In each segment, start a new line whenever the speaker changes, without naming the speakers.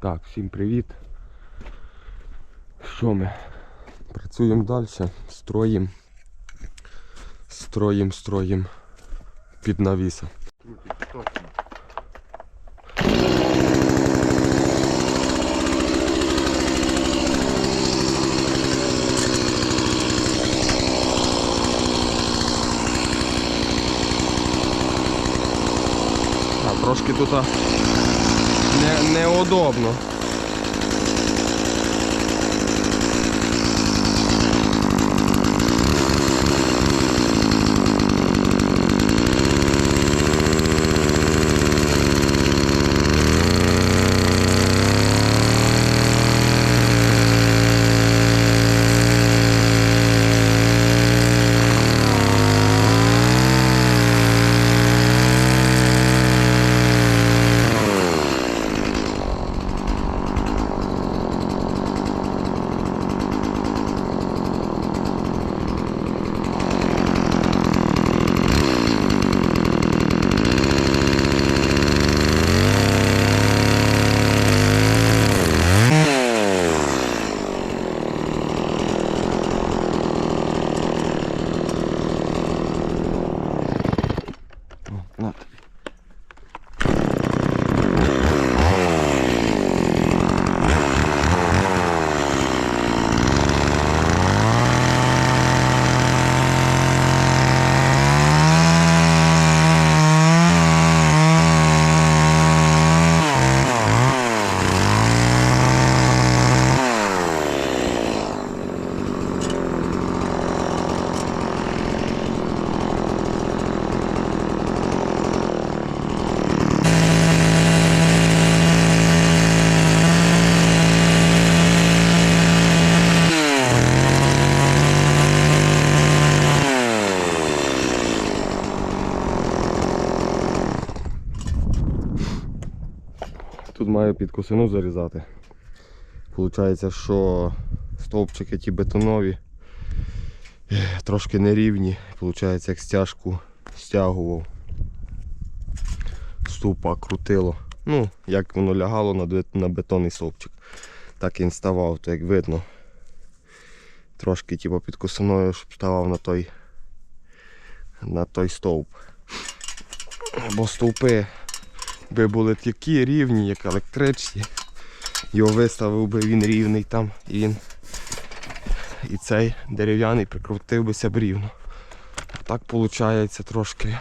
Так, всім привіт. Що ми? Працюємо далі, строїм. Строїм, строїм під навісом. А, трошки тут не, неудобно. Під косину зарізати. Получається, що стовпчики ті бетонові трошки нерівні. Получається, як стяжку стягував. Ступа крутило. Ну, як воно лягало на, бетонний стовпчик. Так він ставав, то як видно. Трошки типу, під косиною, щоб ставав на той, на той стовп. Бо стовпи би були такі рівні, як електричні. Його виставив би він рівний там і він і цей дерев'яний прикрутив бися б рівно. А так виходить трошки.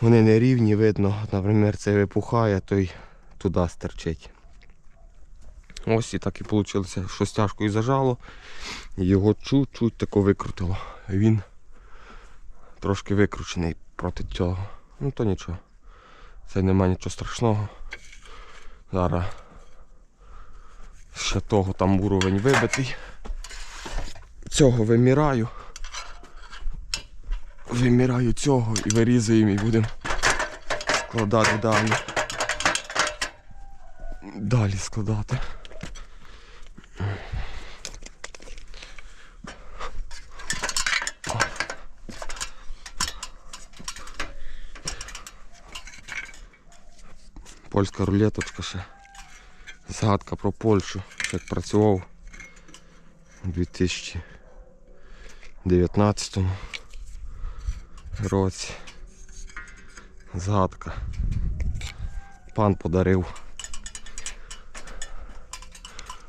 Вони не рівні, видно, наприклад, цей випухає, той туди стерчить. Ось і так і вийшло, що стяжкою зажало, його чуть-чуть тако викрутило. Він трошки викручений проти цього. Ну то нічого. Це нема нічого страшного. Зараз ще того там уровень вибитий. Цього виміраю. Виміраю цього і вирізуємо і будемо складати далі. Далі складати. Польська рулеточка ще. Згадка про Польщу, як працював у 2019 році. Згадка. Пан подарив.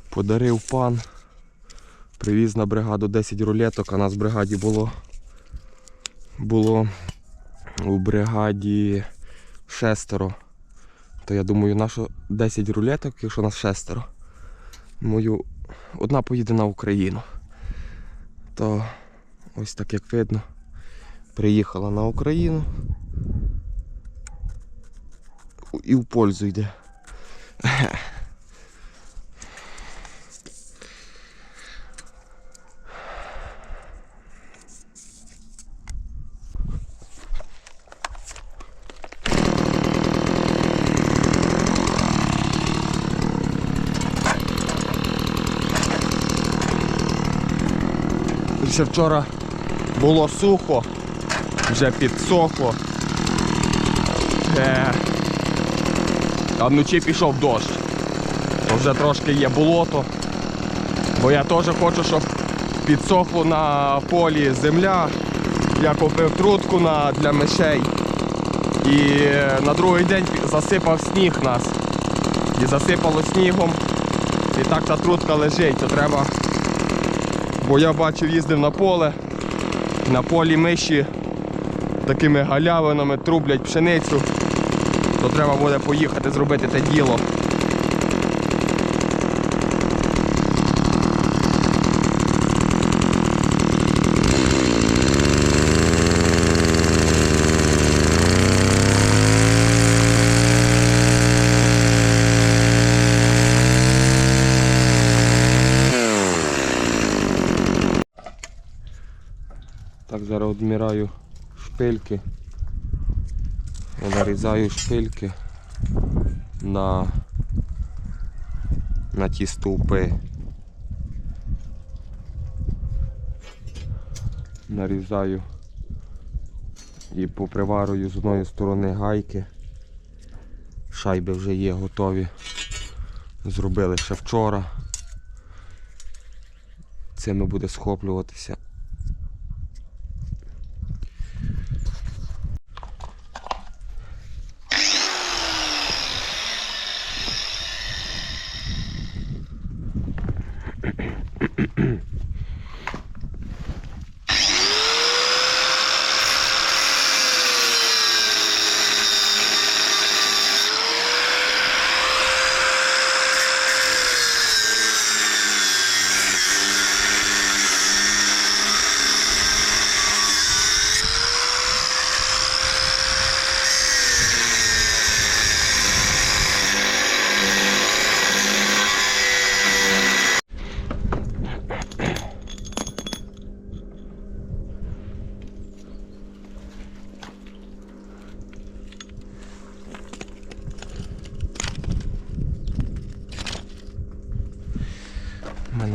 Подарив пан. Привіз на бригаду 10 рулеток, а нас в бригаді було. Було у бригаді шестеро. То я думаю, нащо 10 рулеток, якщо нас шестеро. Мою одна поїде на Україну. То ось так як видно. Приїхала на Україну. І в пользу йде. Ще вчора було сухо, вже підсохло. Е, а вночі пішов дощ. То вже трошки є болото. Бо я теж хочу, щоб підсохло на полі земля. Я купив трутку на, для мишей. І на другий день засипав сніг нас. І засипало снігом. І так та трутка лежить. То треба. Бо я бачив, їздив на поле. На полі миші такими галявинами трублять пшеницю. То треба буде поїхати зробити те діло. Відміряю шпильки. Нарізаю шпильки на, на ті стовпи. Нарізаю і поприварую з одної сторони гайки. Шайби вже є готові. Зробили ще вчора. Цими буде схоплюватися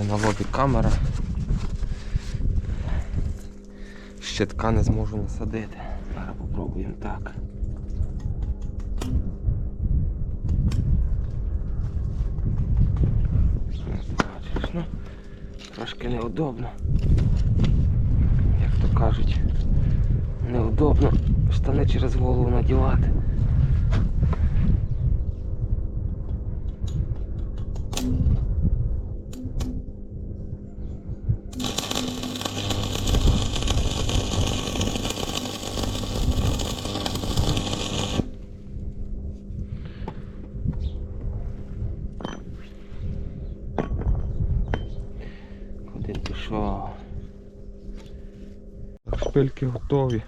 на лобі камера. Щитка не зможу насадити. Зараз попробуємо так. Ну, трошки неудобно. Як то кажуть, неудобно штани через голову надівати. Один пішов. Шпильки готові.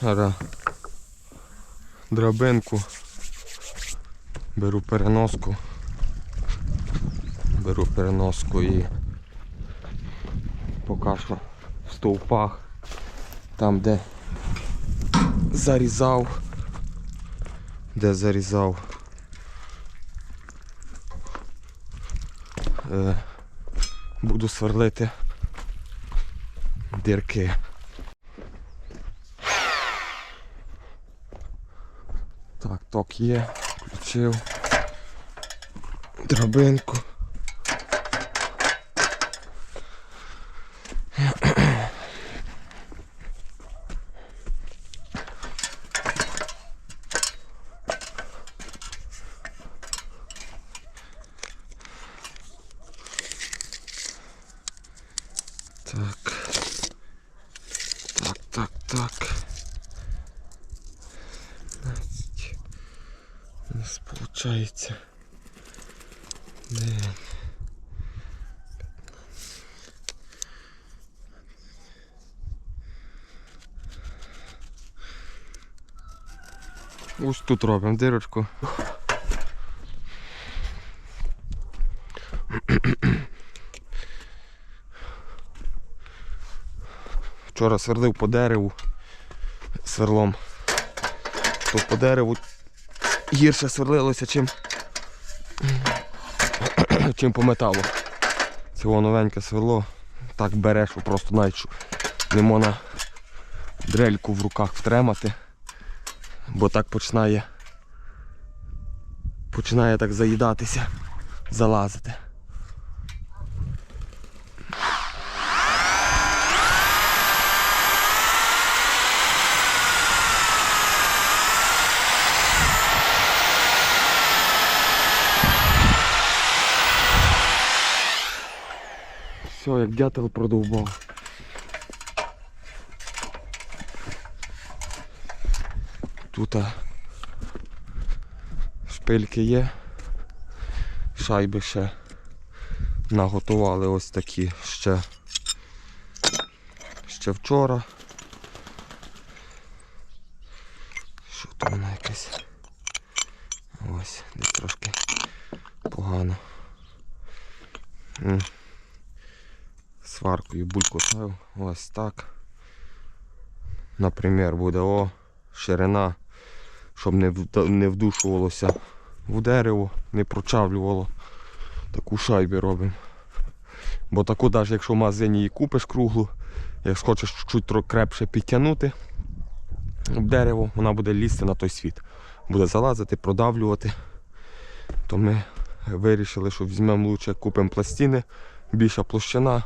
Зараз драбинку. Беру переноску. Беру переноску і поки що в стовпах, там де зарізав, де зарізав е, буду сверлити дірки. Так, ток є, включив драбинку. Так. Так, так, так. Значить, У нас получается. Де? Ось тут робимо дирочку. Вчора сверлив по дереву сверлом. То по дереву гірше сверлилося, чим, чим по металу. Цього новеньке сверло так бере, що просто навіть не можна дрельку в руках втримати, бо так починає починає так заїдатися, залазити. Все, як дятел продовбав. Тут шпильки є. Шайби ще наготували ось такі ще, ще вчора. Що то вона якась? Ось, десь трошки погано. Сваркою бульку ставив. Ось так. Наприклад, буде о, ширина, щоб не, не вдушувалося в дерево, не прочавлювало. Таку шайбу робимо. Бо таку, навіть якщо в магазині її купиш круглу, якщо хочеш чуть крепше підтягнути в дерево, вона буде лізти на той світ. Буде залазити, продавлювати. То ми вирішили, що візьмемо лучше, купимо пластини, більша площина,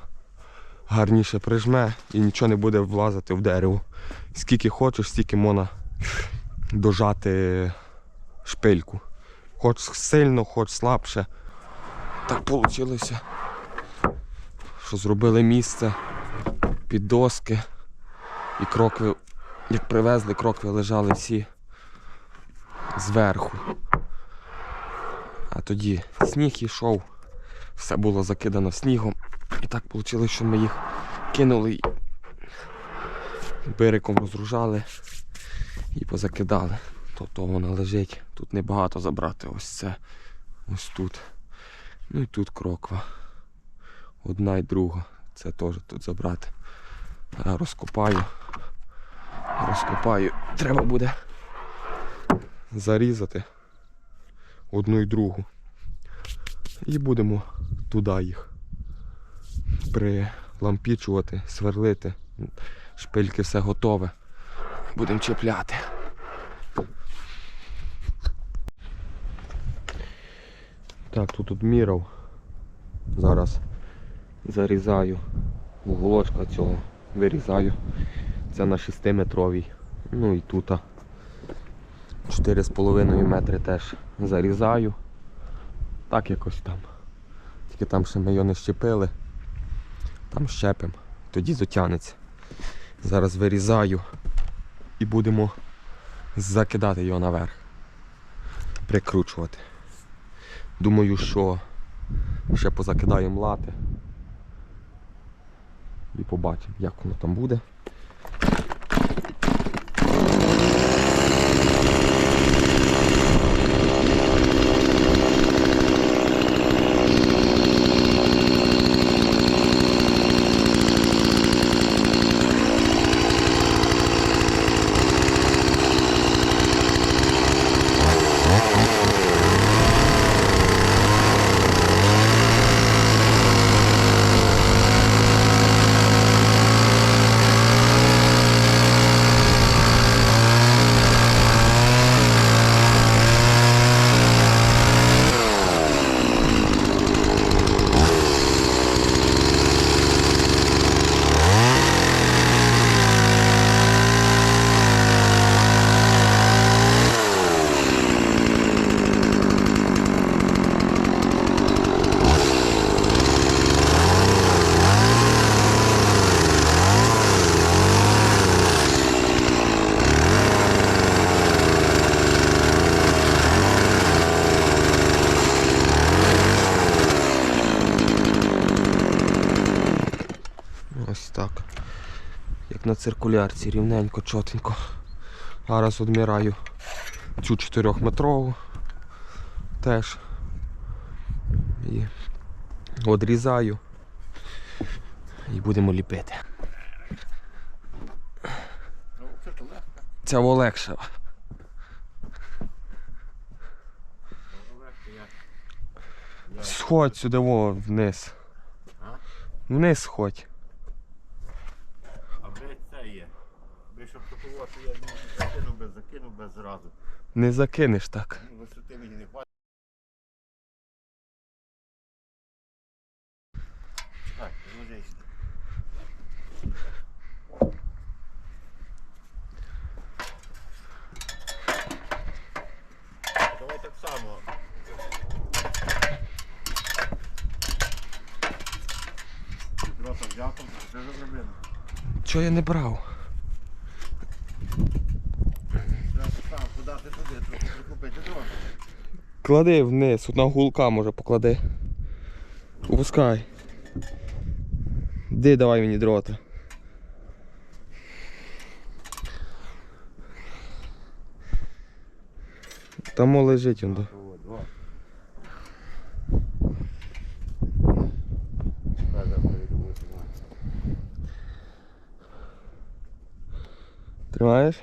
гарніше прижме і нічого не буде влазити в дерево. Скільки хочеш, стільки можна дожати шпильку. Хоч сильно, хоч слабше. Так вийшло, що зробили місце під доски і крокви, як привезли, крокви лежали всі зверху. А тоді сніг йшов, все було закидано снігом. І так вийшло, що ми їх кинули бириком розгружали і позакидали. Тобто вона лежить. Тут небагато забрати. Ось це. Ось тут. Ну і тут кроква. Одна і друга. Це теж тут забрати. А розкопаю. Розкопаю. Треба буде зарізати одну і другу. І будемо туди їх прилампічувати, сверлити. Шпильки все готове. Будемо чіпляти. Так, тут обміряв. Зараз зарізаю уголочка цього, вирізаю. Це на 6-метровій. Ну і тут 4,5 метри теж зарізаю. Так якось там. Тільки там ще ми його не щепили. Там щепимо, тоді затягнеться. Зараз вирізаю і будемо закидати його наверх. Прикручувати. Думаю, що ще позакидаємо лати. І побачимо, як воно там буде. На циркулярці, рівненько, чотенько. Зараз відміраю цю 4-метрову теж. І відрізаю. І будемо ліпити. Ця легша. Сходь сюди во, вниз. Вниз сходь.
Аби це є. Аби щоб без зразу.
Не закинеш так.
Висоти мені не хватить. Так, ложись. Давай так само. Дрота взяв, що зробили?
Чого я не брав?
Треба так само подати туди, трохи прикупити дрота.
Клади вниз, одна гулка може поклади. Опускай. Де давай мені дрота. Там лежить
вот.
Тримаєш?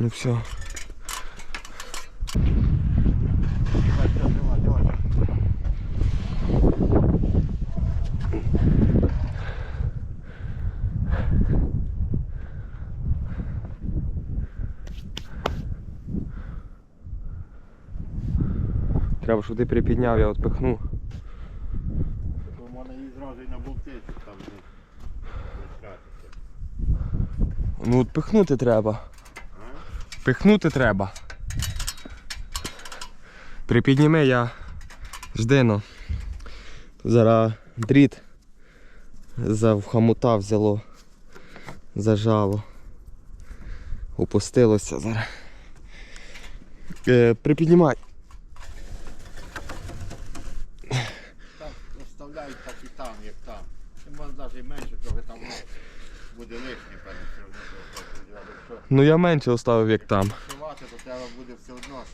Ну все. Треба, щоб ти припідняв, я отпихну.
То можна її зразу і на болти, щоб там не.
Ну отпихнути треба. Пихнути треба. Припідніми я ждину. Зараз дріт за в взяло, зажало. Опустилося зараз. Е, припіднімай.
Так розставляють так і там, як там. Ти можна навіть менше трохи там ну, буде лишнє, певно, все одно. трохи поділяти. Якщо
Ну я менше оставив, як там.
шивати, то треба буде все одно ж,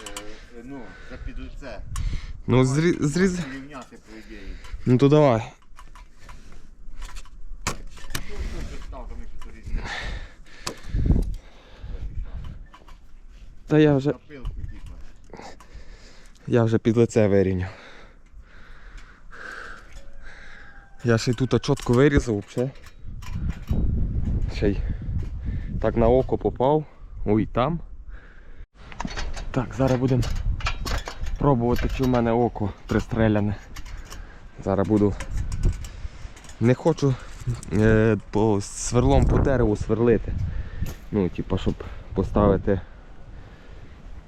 е, е, ну, за під лице.
Ну зрі... зріз.
Рівняти, по ідеї.
Ну то давай.
Тут там різні.
Та я вже,
На пилку,
я вже під лице вирівняв. Я ще й тут чітко вирізав взагалі. Ще й так на око попав. Ой, там. Так, зараз будемо пробувати, чи в мене око пристреляне. Зараз буду. Не хочу е, по сверлом по дереву сверлити. Ну, типу, щоб поставити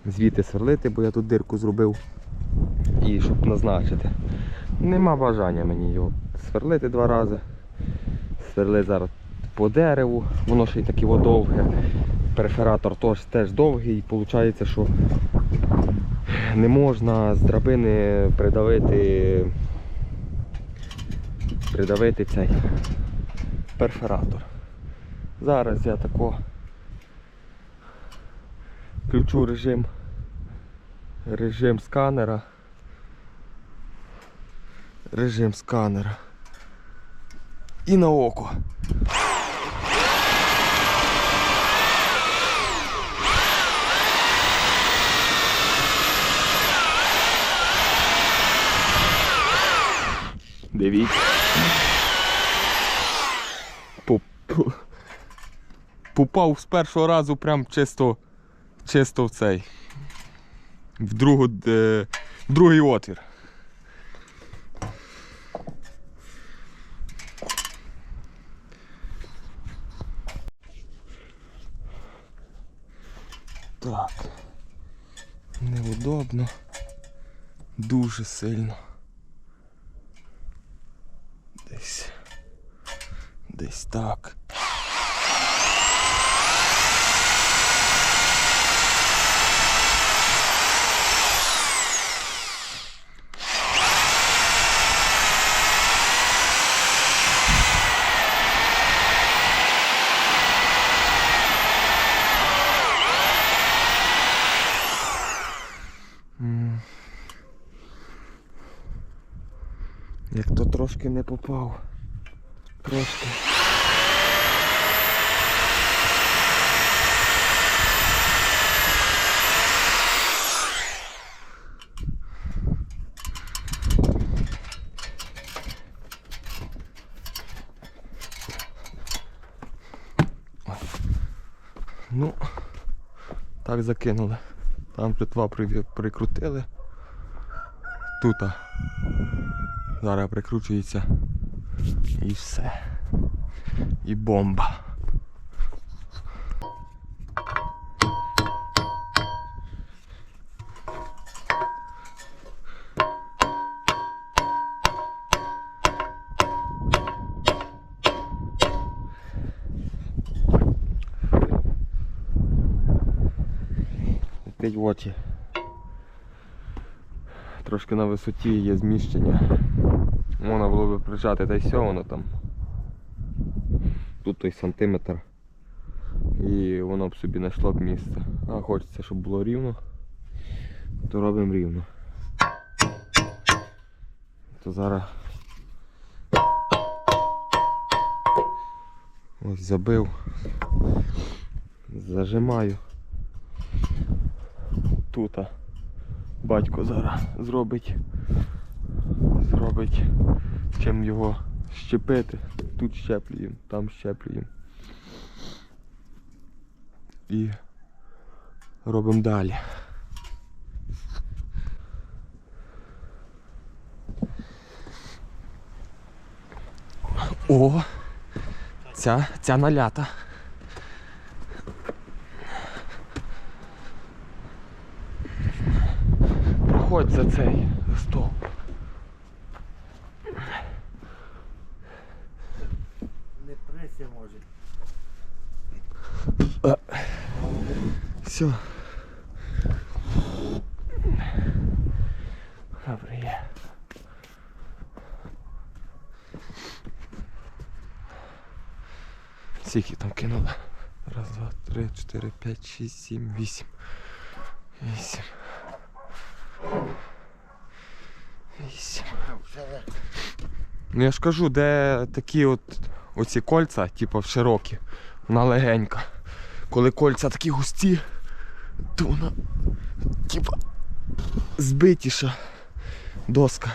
звідти сверлити, бо я тут дирку зробив. І щоб назначити. Нема бажання мені його сверлити два рази. Сверли зараз по дереву, воно ще й таке довге. Перфоратор теж, теж довгий, і виходить, що не можна з драбини придавити, придавити цей перфоратор. Зараз я тако включу режим, режим сканера. Режим сканера. І на око. Дивіться. Попав з першого разу прям чисто, чисто в цей. В, другу, е, в другий отвір. Так. Неудобно. Дуже сильно. Десь. Десь так. тільки не попав. Трошки. Ну, так закинули. Там плитва прикрутили. Тута зараз прикручується і все. І бомба. Опять в очі. Трошки на висоті є зміщення. Можна було би прижати, та й все воно там. Тут той сантиметр. І воно б собі знайшло б місце. А хочеться, щоб було рівно, то робимо рівно. То зараз ось забив, зажимаю. Тут батько зараз зробить, зробить чим його щепити. Тут щеплюємо, там щеплюємо. І робимо далі. О! Ця, ця налята. Проходь за цей 6, 7, 8. 8.
8.
Ну я ж кажу, де такі от оці кольця, типу широкі, вона легенька. Коли кольця такі густі, то вона типу збитіша доска.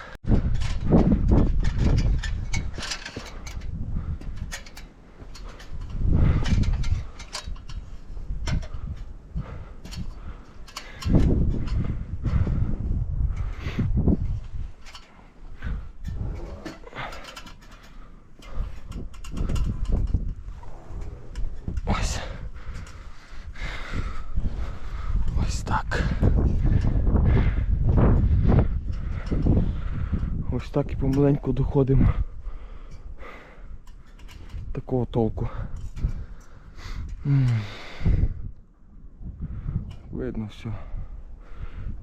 Ось так і помаленьку доходимо. Такого толку. Видно все.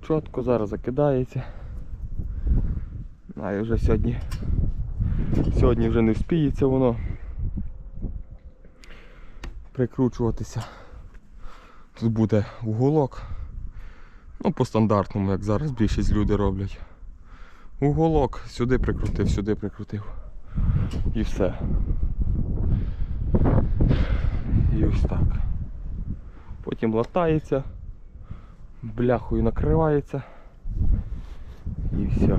Чітко зараз закидається. А і вже сьогодні. Сьогодні вже не вспіється воно прикручуватися. Тут буде уголок. Ну, по стандартному, як зараз більшість люди роблять. Уголок, сюди прикрутив, сюди прикрутив. І все. І ось так. Потім латається, бляхою накривається. І все.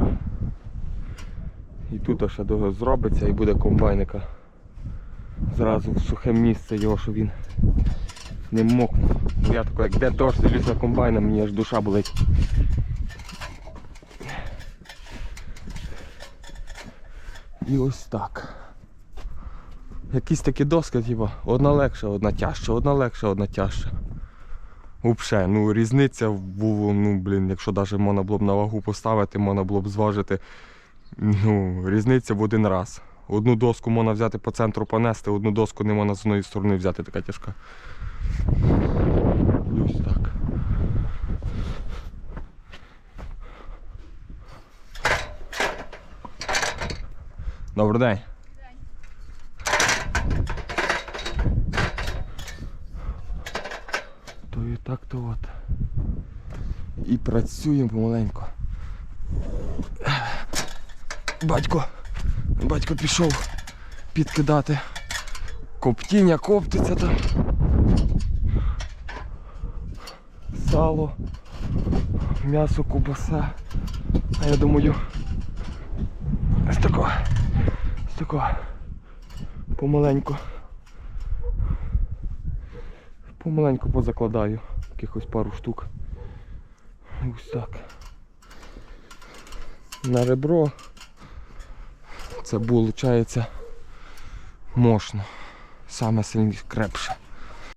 І тут ще зробиться і буде комбайника зразу в сухе місце його, щоб він не мокнув. Я тако, як де дощ, дивлюсь на комбайна, мені аж душа болить. І ось так. Якісь такі доски, типу, одна легша, одна тяжча, одна легша, одна тяжча. Взагалі, ну різниця була, ну блін, якщо навіть можна було б на вагу поставити, можна було б зважити. Ну, різниця в один раз. Одну доску можна взяти по центру понести, одну доску не можна з одної сторони взяти, така тяжка. І Ось так. Добрий день. То і так то от. І працюємо помаленьку. Батько, батько пішов підкидати. Коптіння коптиться там. Сало, м'ясо, кубаса. А я думаю, ось тако, ось тако, помаленьку Помаленьку позакладаю якихось пару штук. Ось так. На ребро це виходить мощно. Саме сильніше крепше.